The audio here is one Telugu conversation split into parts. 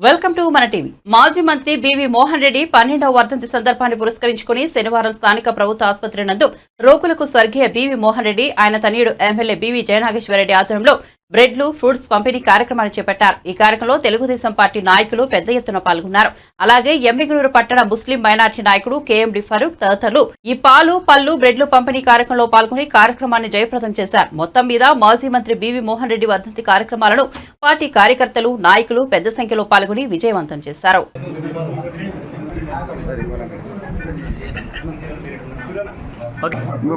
వెల్కమ్ టు మన టీవీ. మాజీ మంత్రి బివి మోహన్ రెడ్డి పన్నెండవ వర్ధంతి సందర్భాన్ని పురస్కరించుకుని శనివారం స్థానిక ప్రభుత్వ ఆసుపత్రి నందు రోగులకు స్వర్గీయ బివి మోహన్ రెడ్డి ఆయన తనయుడు ఎమ్మెల్యే బివి జయనాగేశ్వరరెడ్డి ఆధ్వర్యంలో బ్రెడ్లు ఫ్రూట్స్ పంపిణీ కార్యక్రమాన్ని చేపట్టారు. ఈ కార్యక్రమంలో తెలుగుదేశం పార్టీ నాయకులు పెద్ద ఎత్తున పాల్గొన్నారు. అలాగే ఎమ్మిగనూరు పట్టణ ముస్లిం మైనార్టీ నాయకుడు కేఎండి ఫరూక్ తదితరులు ఈ పాలు పళ్ళు బ్రెడ్లు పంపిణీ కార్యక్రమంలో పాల్గొని కార్యక్రమాన్ని జయప్రదం చేశారు. మొత్తం మీద మాజీ మంత్రి బివి మోహన్ రెడ్డి వర్ధంతి కార్యక్రమాలను పార్టీ కార్యకర్తలు నాయకులు పెద్ద సంఖ్యలో పాల్గొని విజయవంతం చేశారు. ఇంకో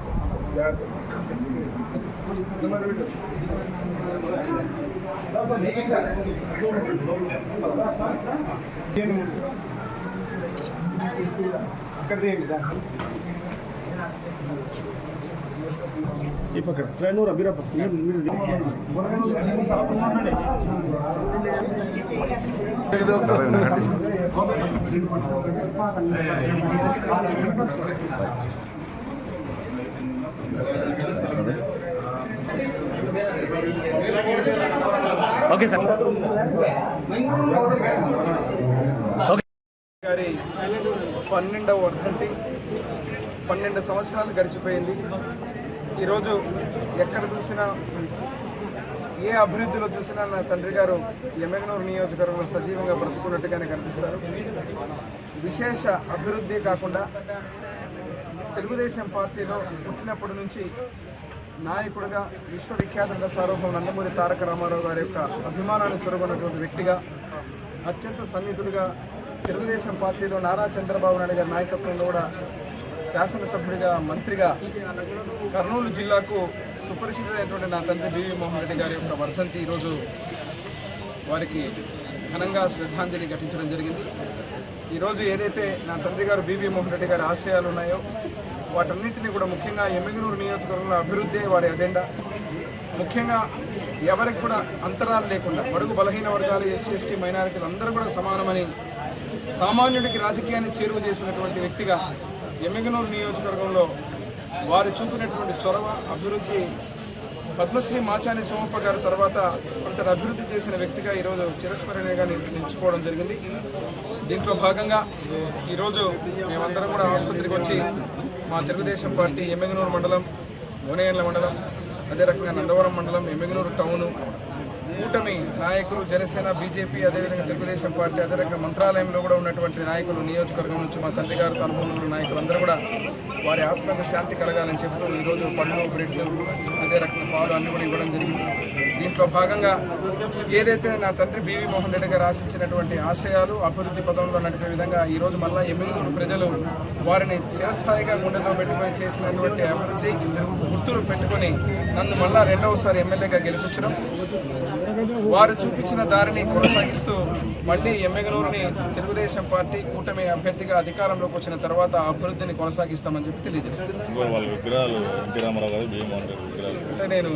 ఉంది ఈ పక్కన రేణు రబీరప్ప మీరు మీరు డెబ్బై ఉన్నాయి కట్టి ఓకే సార్. గారి పన్నెండవ వర్ధంతి పన్నెండు సంవత్సరాలు గడిచిపోయింది. ఈరోజు ఎక్కడ చూసినా ఏ అభివృద్ధిలో చూసినా నా తండ్రి గారు ఎమ్మెగనూరు నియోజకవర్గంలో సజీవంగా బ్రతుకున్నట్టుగానే కనిపిస్తారు. విశేష అభివృద్ధి కాకుండా తెలుగుదేశం పార్టీలో పుట్టినప్పటి నుంచి నాయకుడిగా విశ్వవిఖ్యాత సార్వభౌమ నందమూరి తారక రామారావు గారి యొక్క అభిమానాన్ని చొరగొన్నటువంటి వ్యక్తిగా అత్యంత సన్నిహితుడిగా తెలుగుదేశం పార్టీలో నారా చంద్రబాబు నాయుడు గారి నాయకత్వంలో కూడా శాసనసభ్యుడిగా మంత్రిగా కర్నూలు జిల్లాకు సుపరిచితమైనటువంటి నా తండ్రి బివి మోహన్ రెడ్డి గారి యొక్క వర్ధంతి ఈరోజు వారికి ఘనంగా శ్రద్ధాంజలి ఘటించడం జరిగింది. ఈరోజు ఏదైతే నా తండ్రి గారు బీబీ మోహన్ రెడ్డి గారి ఆశయాలు ఉన్నాయో వాటన్నింటినీ కూడా ముఖ్యంగా ఎమ్మిగనూరు నియోజకవర్గంలో అభివృద్ధి వారి అజెండా. ముఖ్యంగా ఎవరికి కూడా అంతరాలు లేకుండా బడుగు బలహీన వర్గాలు ఎస్సీ ఎస్టీ మైనారిటీలు అందరూ కూడా సమానమని సామాన్యుడికి రాజకీయాన్ని చేరువ చేసినటువంటి వ్యక్తిగా ఎమ్మిగనూరు నియోజకవర్గంలో వారు చూపినటువంటి చొరవ అభివృద్ధి పద్మశ్రీ మాచాని సోమప్ప గారి తర్వాత అంతటి అభివృద్ధి చేసిన వ్యక్తిగా ఈరోజు చిరస్మరణీయంగా నిల్- నిలిచిపోవడం జరిగింది. దీంట్లో భాగంగా ఈరోజు మేమందరం కూడా ఆసుపత్రికి వచ్చి మా తెలుగుదేశం పార్టీ ఎమ్మెగనూరు మండలం గోనేయండ్ల మండలం అదే రకంగా నందవరం మండలం ఎమ్మెగనూరు టౌను కూటమి నాయకులు జనసేన బీజేపీ అదేవిధంగా తెలుగుదేశం పార్టీ అదే మంత్రాలయంలో కూడా ఉన్నటువంటి నాయకులు నియోజకవర్గం నుంచి మా తండ్రి గారు అనుభవం నాయకులు అందరూ కూడా వారి ఆత్మకు శాంతి కలగాలని చెప్తూ ఈరోజు పండుగ బ్రెడ్లు అదే రకం పాలు అన్ని కూడా ఇవ్వడం జరిగింది. దీంట్లో భాగంగా ఏదైతే నా తండ్రి బీవీ మోహన్ రెడ్డి గారు ఆశించినటువంటి ఆశయాలు అభివృద్ధి పదంలో నడిపే విధంగా ఈరోజు మళ్ళా ఎమ్మెల్యేలు ప్రజలు వారిని చిరస్థాయిగా గుండెలో పెట్టుకొని చేసినటువంటి అభివృద్ధి గుర్తులు పెట్టుకొని నన్ను మళ్ళా రెండవసారి ఎమ్మెల్యేగా గెలిపించడం వారు చూపించిన దారిని కొనసాగిస్తూ మళ్ళీ ఎమ్మెగనూరుని తెలుగుదేశం పార్టీ కూటమి అభ్యర్థిగా అధికారంలోకి వచ్చిన తర్వాత అభివృద్ధిని కొనసాగిస్తామని చెప్పి అంటే నేను